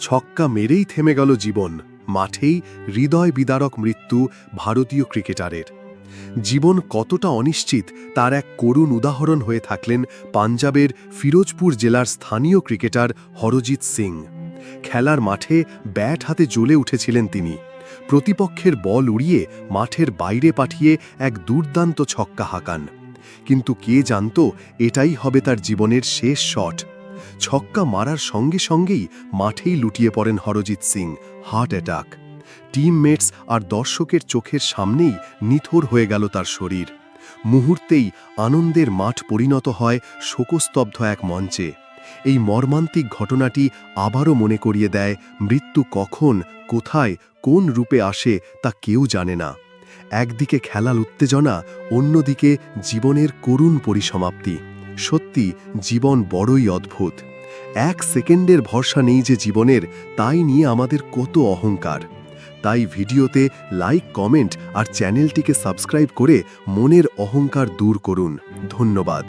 ছক্কা মেরেই থেমে গেল জীবন, মাঠেই হৃদয় বিদারক মৃত্যু ভারতীয় ক্রিকেটারের। জীবন কতটা অনিশ্চিত, তার এক করুণ উদাহরণ হয়ে থাকলেন পাঞ্জাবের ফিরোজপুর জেলার স্থানীয় ক্রিকেটার হরজিৎ সিং। খেলার মাঠে ব্যাট হাতে জ্বলে উঠেছিলেন তিনি। প্রতিপক্ষের বল উড়িয়ে মাঠের বাইরে পাঠিয়ে এক দুর্দান্ত ছক্কা হাঁকান। কিন্তু কে জানত, এটাই হবে তার জীবনের শেষ শট। ছক্কা মারার সঙ্গে সঙ্গেই মাঠেই লুটিয়ে পড়েন Harjit Singh, heart attack. Teammates আর দর্শকের চোখের সামনেই নিথর হয়ে গেল তার শরীর। মুহূর্তেই আনন্দের মাঠ পরিণত হয় শোকস্তব্ধ এক মঞ্চে। এই মর্মান্তিক ঘটনাটি আবারও মনে করিয়ে দেয় মৃত্যু কখন, কোথায়, কোন রূপে আসে তা কেউ জানে না। একদিকে খেলার উত্তেজনা, অন্যদিকে জীবনের করুণ পরিসমাপ্তি। সত্যি জীবন বড়ই অদ্ভুত। এক সেকেন্ডের ভরসা নেই যে জীবনের, তাই নিয়ে আমাদের কত অহংকার। তাই ভিডিওতে লাইক, কমেন্ট আর চ্যানেলটিকে সাবস্ক্রাইব করে মনের অহংকার দূর করুন। ধন্যবাদ।